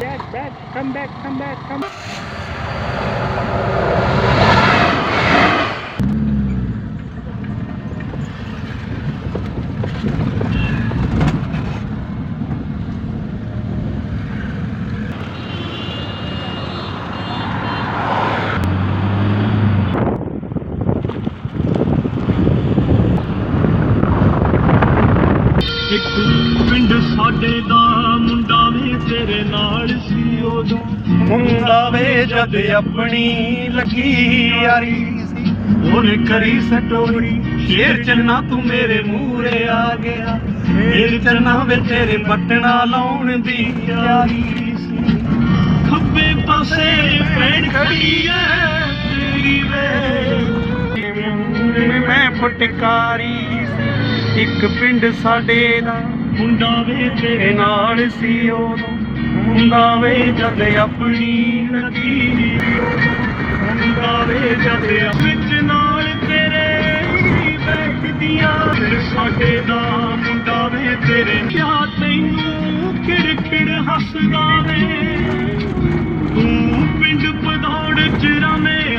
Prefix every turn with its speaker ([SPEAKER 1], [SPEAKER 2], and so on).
[SPEAKER 1] back, back, come back, come back, come
[SPEAKER 2] ਇੱਕ ਪਿੰਡ ਸਾਡੇ ਦਾ ਮੁੰਡਾ ਵੇ ਤੇਰੇ ਨਾਲ ਸੀ ਉਦੋਂ। ਮੁੰਡਾ ਵੇ ਜਦ ਆਪਣੀ ਲੱਗੀ ਯਾਰੀ ਉਹਨੇ ਕਰੀ ਸਟੋਰੀ ਸ਼ੇਰ ਚੰਨਾ ਤੂੰ ਮੇਰੇ ਮੂਹਰੇ ਆ ਗਿਆ। ਸ਼ੇਰ ਚੰਨਾ ਵੇ ਤੇਰੇ ਬਟਣਾ ਲਾਉਣ ਦੀ ਯਾਰੀ ਸੀ। ਖੱਬੇ ਪਾਸੇ ਭੈਣ ਖੜੀ ਐ ਤੇਰੀ ਵੇ। ਮੈਂ ਫਟਕਾਰੀ ਇੱਕ ਪਿੰਡ ਸਾਡੇ ਦਾ। ਮੁੰਡਾ ਵੇ ਤੇਰੇ ਨਾਲ ਸੀ ਉਦੋਂ। ਮੁੰਡਾ ਵੇ ਜਦ ਆਪਣੀ ਲੱਗੀ। ਮੁੰਡਾ ਵੇ ਜਦ ਵਿੱਚ ਨਾਲ ਤੇਰੇ ਬੈਠਦੀਆਂ। ਸਾਡੇ ਦਾ ਮੁੰਡਾ ਵੇ ਤੇਰੇ ਕਿਆ ਤੈਨੂੰ ਕਿੜ ਕਿੜ ਹੱਸਦਾ ਵੇ? ਤੂੰ ਪਿੰਡ ਪਧੌੜ ਚ ਰਵੇਂ